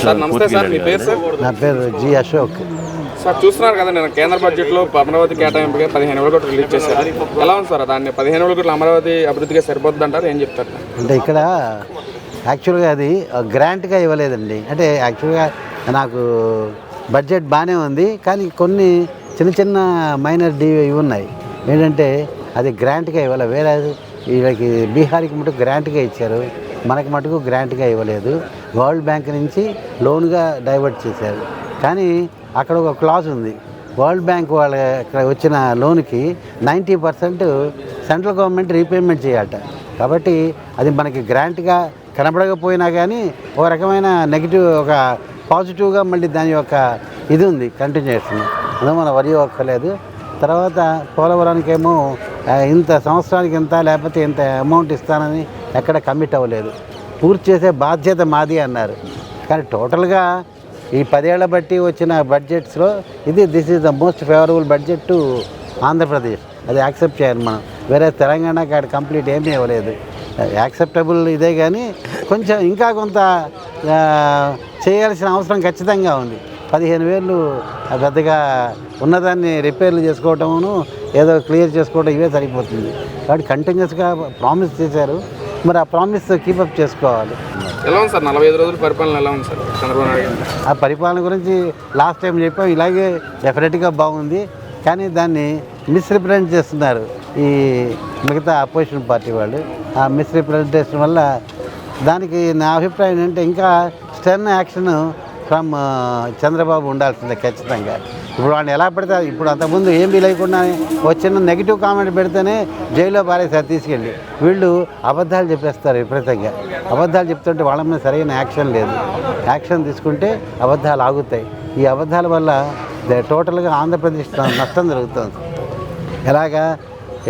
Sir నమస్తే sir మీ పేరు sir? నా పేరు జి అశోక్. సార్ చూస్తున్నారు కదా నేను కేంద్ర బడ్జెట్లో అమరావతి కేటాయింపుగా పదిహేను వేల కోట్లు రిలీజ్ చేశారు. ఎలా ఉంది సార్ దాన్ని పదిహేను వేల కోట్లు అమరావతి అభివృద్ధిగా సరిపోద్ది అంటారు? ఏం చెప్తారు? అంటే ఇక్కడ యాక్చువల్గా అది గ్రాంట్గా ఇవ్వలేదండి. అంటే యాక్చువల్గా నాకు బడ్జెట్ బాగానే ఉంది కానీ కొన్ని చిన్న చిన్న మైనర్ డి ఇవి ఉన్నాయి. ఏంటంటే అది గ్రాంట్గా ఇవ్వలే? వేరే వీళ్ళకి బీహార్కి మటుకు గ్రాంట్గా ఇచ్చారు. మనకి మటుకు గ్రాంట్గా ఇవ్వలేదు. వరల్డ్ బ్యాంక్ నుంచి లోన్గా డైవర్ట్ చేశారు. కానీ అక్కడ ఒక క్లాజ్ ఉంది. వరల్డ్ బ్యాంక్ వాళ్ళ ఇక్కడ వచ్చిన లోన్కి ninety percent central government repayment చేయాలట. కాబట్టి అది మనకి గ్రాంట్గా కనబడకపోయినా కానీ ఒక రకమైన నెగిటివ్ ఒక పాజిటివ్గా మళ్ళీ దాని యొక్క ఇది ఉంది కంటిన్యూషన్. అందులో మన వరి ఒక్కలేదు తర్వాత పోలవరానికేమో ఇంత సంవత్సరానికి ఇంత లేకపోతే ఇంత అమౌంట్ ఇస్తానని ఎక్కడ కమిట్ అవ్వలేదు. పూర్తి చేసే బాధ్యత మాది అన్నారు. కానీ టోటల్గా ఈ పదేళ్ళ బట్టి వచ్చిన బడ్జెట్స్లో ఇది this is the most favourable budget to Andhra Pradesh అది యాక్సెప్ట్ చేయాలి మనం. వేరే తెలంగాణకి అక్కడ కంప్లీట్ ఏమీ ఇవ్వలేదు యాక్సెప్టబుల్ ఇదే కానీ కొంచెం ఇంకా కొంత చేయాల్సిన అవసరం ఖచ్చితంగా ఉంది. పదిహేను వేలు పెద్దగా ఉన్నదాన్ని రిపేర్లు చేసుకోవటమును ఏదో క్లియర్ చేసుకోవడం ఇవే సరిపోతుంది. కాబట్టి కంటిన్యూస్గా ప్రామిస్ చేశారు. మరి ఆ ప్రామిస్ కీపప్ చేసుకోవాలి. ఎలా ఉంది సార్? నలభై ఐదు రోజుల పరిపాలన ఎలా ఉంది సార్? చంద్రబాబు నాయుడు గారు? ఆ పరిపాలన గురించి లాస్ట్ టైం చెప్పాం ఇలాగే డెఫినెట్గా బాగుంది. కానీ దాన్ని మిస్రిప్రజెంట్ చేస్తున్నారు ఈ మిగతా అపోజిషన్ పార్టీ వాళ్ళు. ఆ మిస్రిప్రజెంటేషన్ వల్ల దానికి నా అభిప్రాయం ఏంటంటే ఇంకా స్టెన్ యాక్షన్ ఫ్రమ్ చంద్రబాబు ఉండాల్సిందే ఖచ్చితంగా. ఇప్పుడు వాడిని ఎలా పెడతారు ఇప్పుడు అంతకుముందు ఏమీ లేకుండా వచ్చిన నెగిటివ్ కామెంట్ పెడితేనే జైల్లో పారేసారి తీసుకెళ్ళి. వీళ్ళు అబద్ధాలు చెప్పేస్తారు విపరీతంగా. అబద్ధాలు చెప్తుంటే వాళ్ళ మీద సరైన యాక్షన్ లేదు. యాక్షన్ తీసుకుంటే అబద్ధాలు ఆగుతాయి. ఈ అబద్ధాల వల్ల టోటల్గా ఆంధ్రప్రదేశ్ నష్టం జరుగుతుంది. ఎలాగా?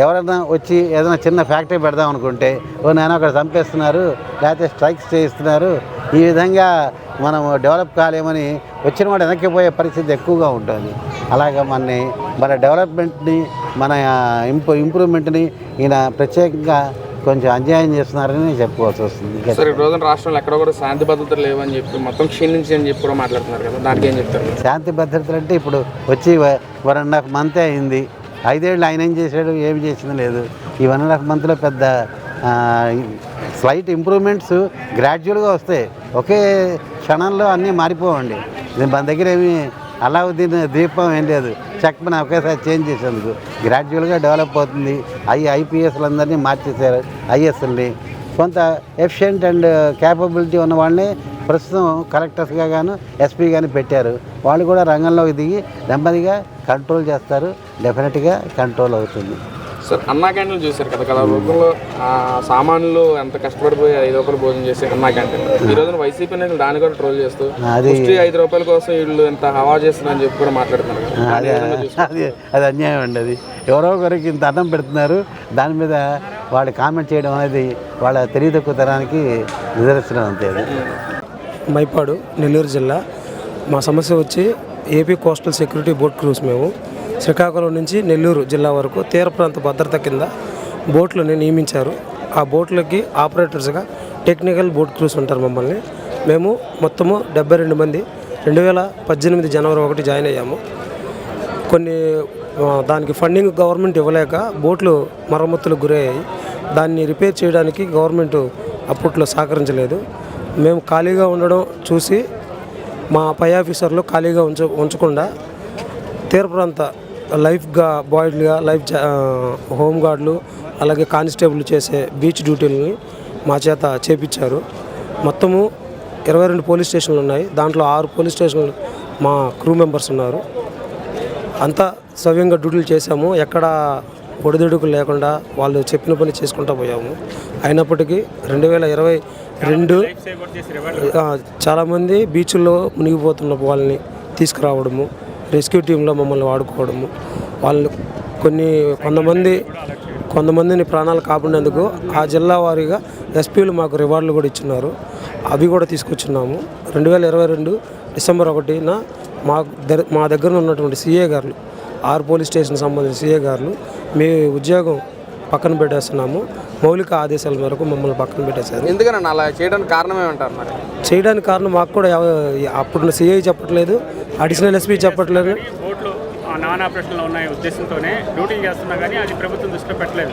ఎవరైనా వచ్చి ఏదైనా చిన్న ఫ్యాక్టరీ పెడదాం అనుకుంటే ఓ నేను అక్కడ చంపేస్తున్నారు లేకపోతే స్ట్రైక్స్ చేయిస్తున్నారు ఈ విధంగా మనం డెవలప్ కాలేమని వచ్చిన వాడు వెనక్కి పోయే పరిస్థితి ఎక్కువగా ఉంటుంది. అలాగా మనని మన డెవలప్మెంట్ని మన ఇంప్రూ ఇంప్రూవ్మెంట్ని ఈయన ప్రత్యేకంగా కొంచెం అన్యాయం చేస్తున్నారని చెప్పుకోవాల్సి వస్తుంది. సార్ ఈ రోజున రాష్ట్రంలో ఎక్కడ కూడా శాంతి భద్రతలు లేవని చెప్పి మొత్తం క్షీణించి అని చెప్పి కూడా మాట్లాడుతున్నారు కదా దానికి ఏం చెప్తారు? శాంతి భద్రతలు అంటే ఇప్పుడు వచ్చి వన్ అండ్ హాఫ్ మంత్ అయింది. ఐదేళ్ళు ఆయన ఏం చేశాడు ఏమి చేసింది లేదు. ఈ వన్ అండ్ హాఫ్ మంత్లో పెద్ద స్లైట్ ఇంప్రూవ్మెంట్స్ గ్రాడ్యువల్గా వస్తాయి. ఒకే క్షణంలో అన్నీ మారిపోవండి. మన దగ్గర ఏమి అలావుద్దీన్ దీపం ఏం లేదు. చక్కని ఒకేసారి చేంజ్ చేసేందుకు. గ్రాడ్యువల్గా డెవలప్ అవుతుంది. ఐ ఐపీఎస్లందరినీ మార్చేశారు. ఐఎస్ఎల్ని కొంత ఎఫిషియెంట్ అండ్ క్యాపబిలిటీ ఉన్న వాళ్ళని ప్రస్తుతం కలెక్టర్స్గా గాను ఎస్పీ కానీ పెట్టారు. వాళ్ళు కూడా రంగంలోకి దిగి నెమ్మదిగా కంట్రోల్ చేస్తారు. డెఫినెట్గా కంట్రోల్ అవుతుంది. సార్ అన్నా క్యాంటీన్లు చూశారు కదా కదా రోజుల్లో ఆ సామాన్యులు ఎంత కష్టపడిపోయి ఐదు రూపాయలు భోజనం చేసే అన్నా క్యాంటీన్ ఈ రోజున వైసీపీ నేతలు దాన్ని కూడా ట్రోల్ చేస్తూ అది ఐదు రూపాయల కోసం వీళ్ళు ఎంత హవా చేస్తున్నారని చెప్పి కూడా మాట్లాడుతున్నారు అది అన్యాయం అండి అది. ఎవరో ఒకరికి ఇంత అన్నం పెడుతున్నారు దాని మీద వాళ్ళు కామెంట్ చేయడం అనేది వాళ్ళ తెలియదక్కుతనానికి నిదర్శనం అంతే మైపాడు నెల్లూరు జిల్లా. మా సమస్య వచ్చి AP coastal security boat crews మేము. శ్రీకాకుళం నుంచి నెల్లూరు జిల్లా వరకు తీర ప్రాంత భద్రత కింద బోట్లని నియమించారు. ఆ బోట్లకి ఆపరేటర్స్గా టెక్నికల్ బోట్ క్రూస్ ఉంటారు మమ్మల్ని. మేము మొత్తము డెబ్బై రెండు మంది. రెండు వేల పద్దెనిమిది జనవరి ఒకటి జాయిన్ అయ్యాము. కొన్ని దానికి ఫండింగ్ గవర్నమెంట్ ఇవ్వలేక బోట్లు మరమ్మతులకు గురయ్యాయి. దాన్ని రిపేర్ చేయడానికి గవర్నమెంట్ అప్పట్లో సహకరించలేదు. మేము ఖాళీగా ఉండడం చూసి మా పై ఆఫీసర్లు ఖాళీగా ఉంచ ఉంచకుండా తీర ప్రాంత లైఫ్గా బాయ్డ్గా లైఫ్ జా- హోమ్ గార్డులు అలాగే కానిస్టేబుల్ చేసే బీచ్ డ్యూటీలని మా చేత చేపించారు. మొత్తము ఇరవై రెండు పోలీస్ స్టేషన్లు ఉన్నాయి. దాంట్లో ఆరు పోలీస్ స్టేషన్లు మా క్రూ మెంబర్స్ ఉన్నారు. అంతా సవ్యంగా డ్యూటీలు చేశాము. ఎక్కడ ఒడిదుడుకులు లేకుండా వాళ్ళు చెప్పిన పని చేసుకుంటూ పోయాము. అయినప్పటికీ రెండు వేల ఇరవై రెండు చాలామంది బీచ్ల్లో మునిగిపోతున్న వాళ్ళని తీసుకురావడము రెస్క్యూ టీంలో మమ్మల్ని వాడుకోవడము వాళ్ళు కొన్ని కొంతమంది కొంతమందిని ప్రాణాలు కాపాడినందుకు ఆ జిల్లా వారీగా ఎస్పీలు మాకు రివార్డులు కూడా ఇచ్చినారు. అవి కూడా తీసుకొచ్చున్నాము రెండు వేల ఇరవై రెండు డిసెంబర్ ఒకటిన మా దగ్గర మా దగ్గర ఉన్నటువంటి సీఏ గారు ఆరు పోలీస్ స్టేషన్ సంబంధించిన సీఏ గారు మీ ఉద్యోగం పక్కన పెట్టేస్తున్నాము. మౌలిక ఆదేశాల మేరకు మమ్మల్ని పక్కన పెట్టేశారు. ఎందుకని అలా చేయడానికి కారణం ఏమంటారు మరి? చేయడానికి కారణం మాకు కూడా అప్పుడు సిఐ చెప్పట్లేదు అడిషనల్ ఎస్పీ చెప్పట్లేదు. నాన్ ఆపరేషన్లో ఉన్న ఉద్దేశంతోనే డ్యూటీ చేస్తున్నా కానీ అది ప్రభుత్వం దృష్టిలో పెట్టలేదు.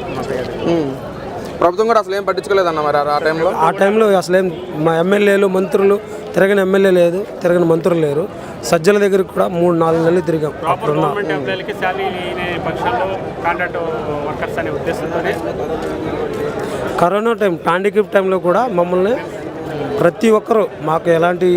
ప్రభుత్వం కూడా అసలు ఏం పట్టించుకోలేదన్న మరి ఆ టైంలో ఆ టైంలో అసలేం మా ఎమ్మెల్యేలు మంత్రులు తిరగని ఎమ్మెల్యే లేదు తిరగని మంత్రులు లేరు. సజ్జల దగ్గరికి కూడా మూడు నాలుగు నెలలు తిరిగాం. అప్పుడున్న కరోనా టైం పాండిక్ టైంలో కూడా మమ్మల్ని ప్రతి ఒక్కరూ మాకు ఎలాంటి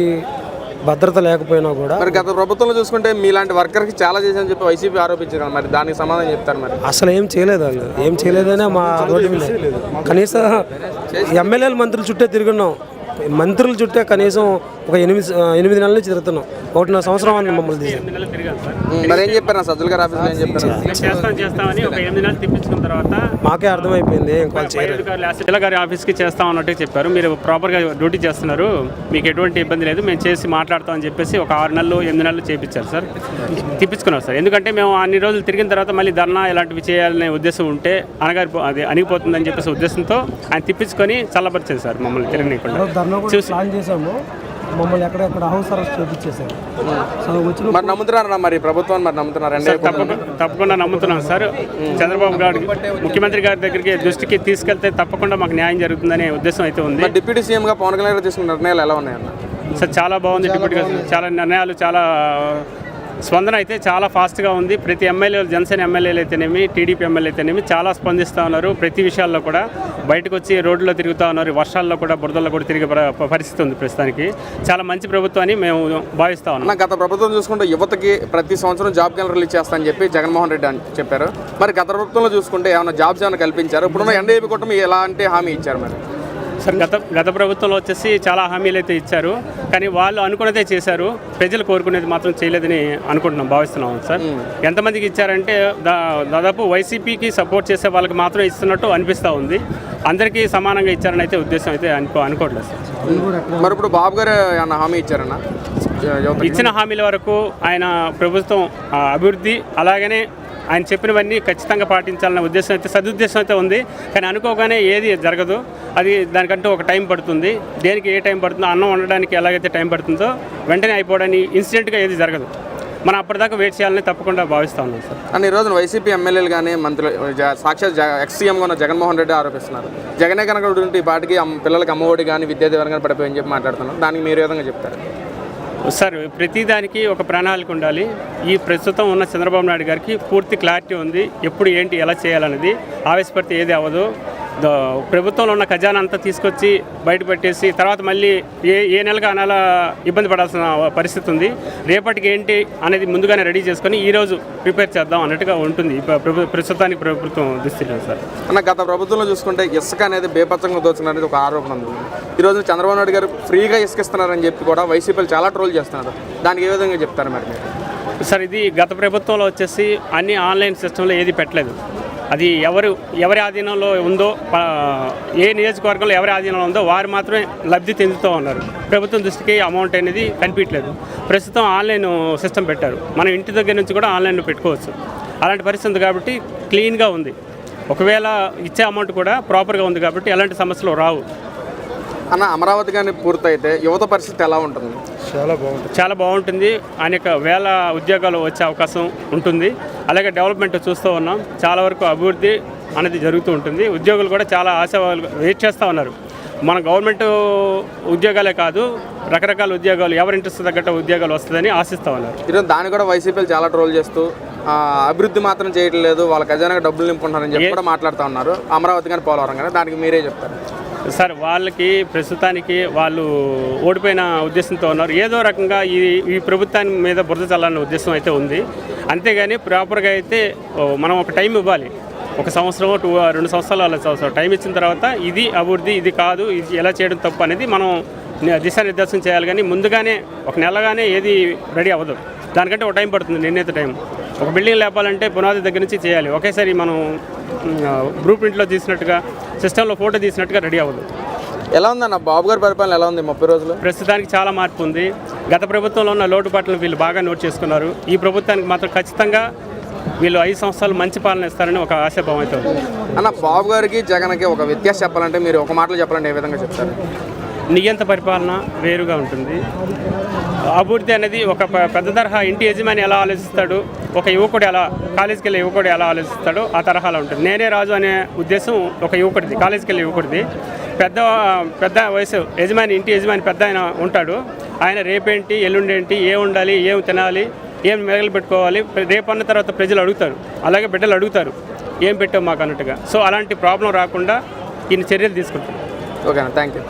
భద్రత లేకపోయినా కూడా మరి గత ప్రభుత్వంలో చూసుకుంటే మీలాంటి వర్కర్కి చాలా చేశారని చెప్పి వైసీపీ ఆరోపించారు మరి దానికి సమాధానం చెప్తారు మరి. అసలు ఏం చేయలేదు వాళ్ళు. ఏం చేయలేదనే మా రోడ్డు మీద. కనీసం ఎమ్మెల్యేలు మంత్రులు చుట్టే తిరుగున్నాం మంత్రుల చుట్టే కనీసం ఒక ఎనిమిది ఎనిమిది నెలల నుంచి తిరుగుతున్నాం. ఒకటిన్నర సంవత్సరం అని మమ్మల్ని తీసాం ఎనిమిది నెలలు తిరిగాను సార్. ఉమ్, మరి ఏం చెప్పారు నా సజ్జల గారి ఆఫీస్లో ఏం చెప్పారు? మేము చేస్తాం చేస్తామని ఒక ఎనిమిది నెలలు తిప్పించుకున్న తర్వాత మాకే అర్థమైపోయింది ఇంకా చేయరు గారి ఆఫీస్కి చేస్తాం అన్నట్టు చెప్పారు. మీరు ప్రాపర్గా డ్యూటీ చేస్తున్నారు. మీకు ఎటువంటి ఇబ్బంది లేదు. మేము చేసి మాట్లాడతాం అని చెప్పేసి ఒక ఆరు నెలలు ఎనిమిది నెలలు చేపించారు సార్. తిప్పించుకున్నారు సార్. ఎందుకంటే మేము అన్ని రోజులు తిరిగిన తర్వాత మళ్ళీ ధర్నా ఇలాంటివి చేయాలనే ఉద్దేశం ఉంటే అనగారి అది అణిగిపోతుందని చెప్పేసి ఉద్దేశంతో ఆయన తిప్పించుకొని చల్లబరిచారు సార్ మమ్మల్ని తిరగనీయకుండా. ధర్నా కూడా ప్లాన్ చేసాము మమ్మల్ని ఎక్కడెక్కడ హౌస్ అరెస్ట్ చేపించేసారు సో వచ్చిన మరి నమ్ముతున్నారా మరి ప్రభుత్వాన్ని మరి నమ్ముతున్నారు? తప్పకుండా నమ్ముతున్నాం సార్. చంద్రబాబు గారికి ముఖ్యమంత్రి గారి దగ్గరికి దృష్టికి తీసుకెళ్తే తప్పకుండా మాకు న్యాయం జరుగుతుందనే ఉద్దేశం అయితే ఉంది. మరి డిప్యూటీ సీఎంగా పవన్ కళ్యాణ్ గారు తీసుకున్న నిర్ణయాలు ఎలా ఉన్నాయన్న? సార్ చాలా బాగుంది డిప్యూటీ గారు. చాలా నిర్ణయాలు చాలా స్పందన అయితే చాలా ఫాస్ట్గా ఉంది. ప్రతి ఎమ్మెల్యేలు జనసేన ఎమ్మెల్యేలు అయితేనేమి టీడీపీ ఎమ్మెల్యే అయితేనేమి చాలా స్పందిస్తూ ఉన్నారు. ప్రతి విషయాల్లో కూడా బయటకు వచ్చి రోడ్లో తిరుగుతూ ఉన్నారు. వర్షాల్లో కూడా బురదల్లో కూడా తిరిగే పరిస్థితి ఉంది ప్రస్తుతానికి. చాలా మంచి ప్రభుత్వం అని మేము భావిస్తా ఉన్నాం. గత ప్రభుత్వం చూసుకుంటే యువతకి ప్రతి సంవత్సరం జాబ్ క్యాలెండర్ రిలీజ్ చేస్తానని చెప్పి జగన్మోహన్ రెడ్డి అని చెప్పారు. మరి గత ప్రభుత్వంలో చూసుకుంటే ఏమైనా జాబ్స్ ఏమైనా కల్పించారు. ఇప్పుడున్న ఎన్డీఏపీ కుటుంబం ఎలాంటి హామీ ఇచ్చారు మరి? సార్ గత గత ప్రభుత్వంలో వచ్చేసి చాలా హామీలు అయితే ఇచ్చారు. కానీ వాళ్ళు అనుకున్నదే చేశారు. ప్రజలు కోరుకునేది మాత్రం చేయలేదని అనుకుంటున్నాం భావిస్తున్నాం సార్. ఎంతమందికి ఇచ్చారంటే దా దాదాపు వైసీపీకి సపోర్ట్ చేసే వాళ్ళకి మాత్రం ఇస్తున్నట్టు అనిపిస్తూ ఉంది. అందరికీ సమానంగా ఇచ్చారని అయితే ఉద్దేశం అయితే అనుకో అనుకోవట్లేదు సార్. మరి ఇప్పుడు బాబు గారు ఏమన్నా హామీ ఇచ్చారన్న? ఇచ్చిన హామీల వరకు ఆయన ప్రభుత్వం అభివృద్ధి అలాగనే ఆయన చెప్పినవన్నీ ఖచ్చితంగా పాటించాలన్న ఉద్దేశం అయితే సదుద్దేశం అయితే ఉంది. కానీ అనుకోగానే ఏది జరగదు. అది దానికంటూ ఒక టైం పడుతుంది. దేనికి ఏ టైం పడుతుందో అన్నం వండడానికి ఎలాగైతే టైం పడుతుందో వెంటనే అయిపోవడానికి ఇన్సిడెంట్గా ఏది జరగదు. మనం అప్పటిదాకా వెయిట్ చేయాలని తప్పకుండా భావిస్తా ఉన్నాం సార్. అండ్ ఈరోజు రోజున వైసీపీ ఎమ్మెల్యేలు కానీ మంత్రులు సాక్షాత్ ఎక్స్సీఎం ఎక్స్ ఉన్న జగన్మోహన్ రెడ్డి ఆరోపిస్తున్నారు. జగనే కనుక ఈ పాటికి అమ్మ- పిల్లలకి అమ్మఒడి కానీ విద్యా దీవెన కానీ పడిపోయని చెప్పి మాట్లాడుతున్నారు దానికి మీరు విధంగా చెప్తారు? సార్ ప్రతిదానికి ఒక ప్రణాళిక ఉండాలి. ఈ ప్రస్తుతం ఉన్న చంద్రబాబు నాయుడు గారికి పూర్తి క్లారిటీ ఉంది. ఎప్పుడు ఏంటి ఎలా చేయాలన్నది ఆవేశపడితే ఏది అవ్వదు. ప్రభుత్వంలో ఉన్న ఖజానా అంతా తీసుకొచ్చి బయట పెట్టేసి తర్వాత మళ్ళీ ఏ ఏ నెలకు ఆ నెల ఇబ్బంది పడాల్సిన పరిస్థితి ఉంది. రేపటికి ఏంటి అనేది ముందుగానే రెడీ చేసుకొని ఈరోజు ప్రిపేర్ చేద్దాం అన్నట్టుగా ఉంటుంది. ప్రస్తుతానికి ప్రభుత్వం దుస్థితిలో సార్. అన్న గత ప్రభుత్వంలో చూసుకుంటే ఇసుక అనేది బేపచ్చంగా దోచుకున్నారు అనేది ఒక ఆరోపణ ఉంది. ఈ రోజు చంద్రబాబు నాయుడు గారు ఫ్రీగా ఇసుక ఇస్తున్నారని చెప్పి కూడా వైసీపీలు చాలా ట్రోల్ చేస్తున్నారు. దానికి ఏ విధంగా చెప్తారు మీరు? సార్ ఇది గత ప్రభుత్వంలో వచ్చేసి అన్ని ఆన్లైన్ సిస్టంలో ఏది పెట్టలేదు. అది ఎవరు ఎవరి ఆధీనంలో ఉందో ఏ నియోజకవర్గంలో ఎవరి ఆధీనంలో ఉందో వారు మాత్రమే లబ్ధి చెందుతూ ఉన్నారు. ప్రభుత్వం దృష్టికి అమౌంట్ అనేది కనిపించలేదు ప్రస్తుతం ఆన్లైన్ సిస్టమ్ పెట్టారు. మనం ఇంటి దగ్గర నుంచి కూడా ఆన్లైన్లో పెట్టుకోవచ్చు. అలాంటి పరిస్థితి కాబట్టి క్లీన్గా ఉంది. ఒకవేళ ఇచ్చే అమౌంట్ కూడా ప్రాపర్గా ఉంది కాబట్టి ఎలాంటి సమస్యలు రావు. అన్న అమరావతి కానీ పూర్తయితే యువత పరిస్థితి ఎలా ఉంటుంది? చాలా బాగుంటుంది. అనేక వేల ఉద్యోగాలు వచ్చే అవకాశం ఉంటుంది. అలాగే డెవలప్మెంట్ చూస్తూ ఉన్నాం. చాలా వరకు అభివృద్ధి అనేది జరుగుతూ ఉంటుంది. ఉద్యోగులు కూడా చాలా ఆశ వెయిట్ చేస్తూ ఉన్నారు. మన గవర్నమెంట్ ఉద్యోగాలే కాదు రకరకాల ఉద్యోగాలు ఎవరి ఇంట్రెస్ట్ తగ్గట్టు ఉద్యోగాలు వస్తుందని ఆశిస్తూ ఉన్నారు. ఈరోజు దాన్ని కూడా వైసీపీలు చాలా ట్రోల్ చేస్తూ ఆ, అభివృద్ధి మాత్రం చేయట్లేదు వాళ్ళ ఖజానాకి డబ్బులు నింపుకుంటున్నారని చెప్పి కూడా మాట్లాడుతూ ఉన్నారు. అమరావతి కానీ పోలవరం కానీ దానికి మీరే చెప్తారు. సార్ వాళ్ళకి ప్రస్తుతానికి వాళ్ళు ఓడిపోయిన ఉద్దేశంతో ఉన్నారు. ఏదో రకంగా ఈ ఈ ప్రభుత్వాన్ని మీద బురద చల్లాలన్న ఉద్దేశం అయితే ఉంది. అంతేగాని ప్రాపర్గా అయితే మనం ఒక టైం ఇవ్వాలి. ఒక సంవత్సరం టూ రెండు సంవత్సరాలు అలా సంవత్సరం టైం ఇచ్చిన తర్వాత ఇది అభివృద్ధి ఇది కాదు ఇది ఎలా చేయడం తప్పు అనేది మనం దిశానిర్దేశం చేయాలి. కానీ ముందుగానే ఒక నెలగానే ఏది రెడీ అవ్వదు. దానికంటే ఒక టైం పడుతుంది నిర్ణీత టైం. ఒక బిల్డింగ్ లేపాలంటే పునాది దగ్గర నుంచి చేయాలి. ఒకేసారి మనం బ్లూ ప్రింట్లో తీసినట్టుగా సిస్టంలో ఫోటో తీసినట్టుగా రెడీ అవ్వదు. ఎలా ఉందన్న? బాబు గారి పరిపాలన ఎలా ఉంది ముప్పై రోజులు? ప్రస్తుతానికి చాలా మార్పు ఉంది. గత ప్రభుత్వంలో ఉన్న లోటుపాట్లను వీళ్ళు బాగా నోట్ చేసుకున్నారు. ఈ ప్రభుత్వానికి మాత్రం ఖచ్చితంగా వీళ్ళు ఐదు సంవత్సరాలు మంచి పాలన ఇస్తారని ఒక ఆశాభావం అయితే ఉంది. అన్న బాబు గారికి జగన్కి ఒక వ్యత్యాసం చెప్పాలంటే మీరు ఒక మాటలో చెప్పాలంటే ఏ విధంగా చెప్తారు? నియంత పరిపాలన వేరుగా ఉంటుంది. అభివృద్ధి అనేది ఒక పెద్ద తరహా ఇంటి యజమాని ఎలా ఆలోచిస్తాడు? ఒక యువకుడు ఎలా కాలేజీకి వెళ్ళే యువకుడు ఎలా ఆలోచిస్తాడో ఆ తరహాలో ఉంటుంది. నేనే రాజు అనే ఉద్దేశం ఒక యువకుడిది కాలేజీకి వెళ్ళే యువకుడిది. పెద్ద పెద్ద వయసు యజమాని ఇంటి యజమాని పెద్ద ఆయన ఉంటాడు. ఆయన రేపేంటి ఎల్లుండేంటి ఏం ఉండాలి ఏం తినాలి ఏం మెగలు పెట్టుకోవాలి రేపన్న తర్వాత ప్రజలు అడుగుతారు. అలాగే బిడ్డలు అడుగుతారు ఏం పెట్టావు మాకు అన్నట్టుగా. సో అలాంటి ప్రాబ్లం రాకుండా ఈయన చర్యలు తీసుకుంటాం ఓకేనా థ్యాంక్ యూ